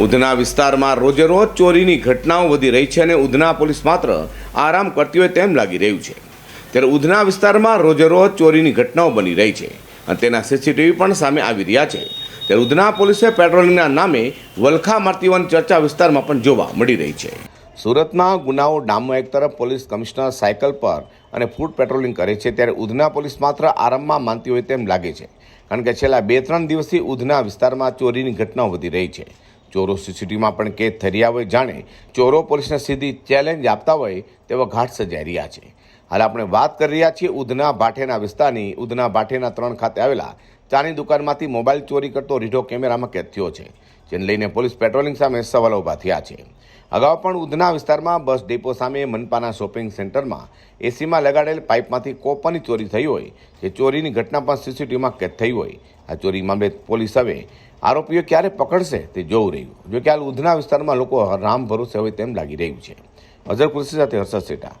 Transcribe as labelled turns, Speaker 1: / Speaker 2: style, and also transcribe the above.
Speaker 1: ઉધના વિસ્તારમાં રોજેરોજ ચોરીની ઘટનાઓ વધી રહી છે અને ઉધના પોલીસ માત્ર આરામ કરતી હોય તેમ લાગી રહ્યું છે. ત્યારે ઉધના વિસ્તારમાં રોજેરોજ ચોરીની ઘટનાઓ બની રહી છે અને તેના સીસીટીવી પણ સામે આવી રહ્યા છે. ત્યારે ઉધના પોલીસે પેટ્રોલિંગના નામે વલખા મારતી હોવાની ચર્ચા વિસ્તારમાં પણ જોવા મળી રહી છે. સુરતમાં ગુનાઓ ડામો એક તરફ પોલીસ કમિશનર સાયકલ પર અને ફૂડ પેટ્રોલિંગ કરે છે ત્યારે ઉધના પોલીસ માત્ર આરામમાં માનતી હોય તેમ લાગે છે. કારણ કે છેલ્લા બે ત્રણ દિવસથી ઉધના વિસ્તારમાં ચોરીની ઘટનાઓ વધી રહી છે. ચોરો સીસીટીવીમાં પણ કેદ થઈ રહ્યા હોય જાણે ચોરો પોલીસને સીધી ચેલેન્જ આપતા હોય તેવા ઘાટ સજાઈ રહ્યા છે. હાલ આપણે વાત કરી રહ્યા છીએ ઉધના ભાઠેના વિસ્તારની. ઉધના ભાઠેના ત્રણ ખાતે આવેલા ચાની દુકાનમાંથી મોબાઈલ ચોરી કરતો રીઢો કેમેરામાં કેદ થયો છે, જેને લઈને પોલીસ પેટ્રોલિંગ સામે સવાલો ઊભા થયા છે. અગાઉ પણ ઉધના વિસ્તારમાં બસ ડેપો સામે મનપાના શોપિંગ સેન્ટરમાં એસીમાં લગાડેલ પાઇપમાંથી કોપરની ચોરી થઈ હોય, જે ચોરીની ઘટના પણ સીસીટીવીમાં કેદ થઈ હોય. આ ચોરી મામલે પોલીસ હવે આરોપીઓ ક્યારે પકડશે તે જોવું રહ્યું. જો કે હાલ ઉધના વિસ્તારમાં લોકો રામ ભરોસે હોય તેમ લાગી રહ્યું છે. અઝર કૃષિ સાથે હર્ષદ સેટા